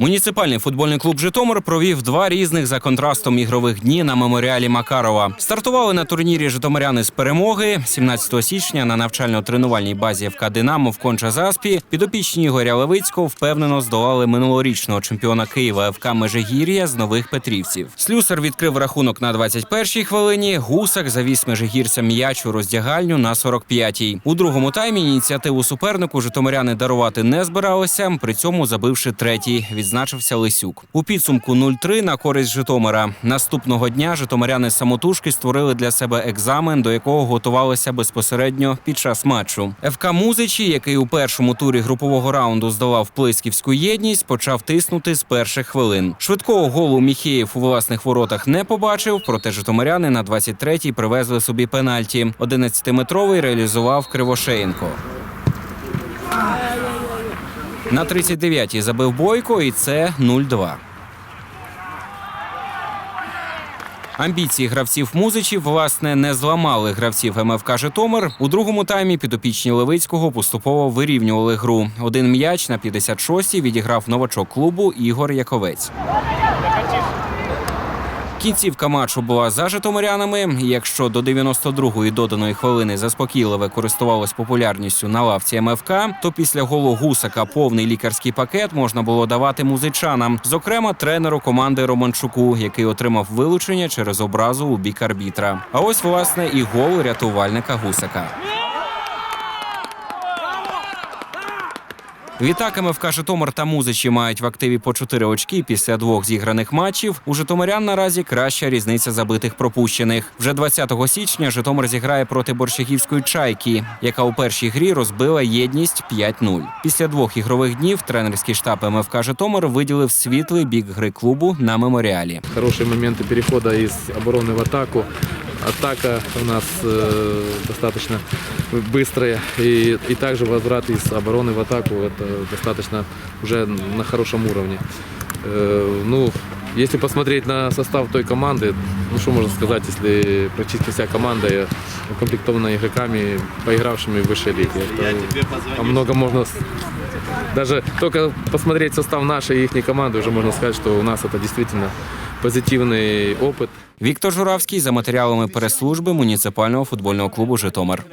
Муніципальний футбольний клуб Житомир провів два різних за контрастом ігрових дні на меморіалі Макарова. Стартували на турнірі Житомиряни з перемоги 17 січня на навчально-тренувальній базі ФК Динамо в Конча-Заспі. Підопічні Ігоря Левицького впевнено здолали минулорічного чемпіона Києва ФК Межигір'я з нових Петрівців. Слюсар відкрив рахунок на 21-й хвилині. Гусак завіз межигірцям м'яч у роздягальню на 45-й. У другому таймі ініціативу супернику житомиряни дарувати не збиралися. При цьому забивши третій, відзначився Лисюк. У підсумку 0-3 на користь Житомира. Наступного дня житомиряни самотужки створили для себе екзамен, до якого готувалися безпосередньо під час матчу. ФК Музичі, який у першому турі групового раунду здолав Плисківську єдність, почав тиснути з перших хвилин. Швидкого голу Міхеєв у власних воротах не побачив, проте житомиряни на 23-й привезли собі пенальті. 11-метровий реалізував Кривошеєнко. На 39-й забив Бойко, і це 0-2. Амбіції гравців музичів власне не зламали гравців МФК Житомир. У другому таймі підопічні Левицького поступово вирівнювали гру. Один м'яч на 56-й відіграв новачок клубу Ігор Яковець. Кінцівка матчу була за житомирянами. Якщо до 92-ї доданої хвилини заспокійливе користувалось популярністю на лавці МФК, то після голу гусака повний лікарський пакет можна було давати музичанам, зокрема тренеру команди Романчуку, який отримав вилучення через образу у бік арбітра. А ось власне і гол рятувальника гусака. Відтак МФК Житомир та Музичі мають в активі по 4 очки після двох зіграних матчів. У Житомирян наразі краща різниця забитих пропущених. Вже 20 січня Житомир зіграє проти борщагівської чайки, яка у першій грі розбила єдність 5-0. Після двох ігрових днів тренерський штаб МФК Житомир виділив світлий бік гри клубу на меморіалі. Хорошие моменты перехода из обороны в атаку Атака у нас э, достаточно быстрая. И, и также возврат из обороны в атаку это достаточно уже на хорошем уровне. Э, ну, если посмотреть на состав той команды, ну что можно сказать, если практически вся команда укомплектована игроками, поигравшими в высшей лиге. Это, там много можно с- даже только посмотреть состав нашей и их команды, уже можно сказать, что у нас это действительно позитивный опыт. Віктор Журавський за матеріалами прес-служби муніципального футбольного клубу Житомир.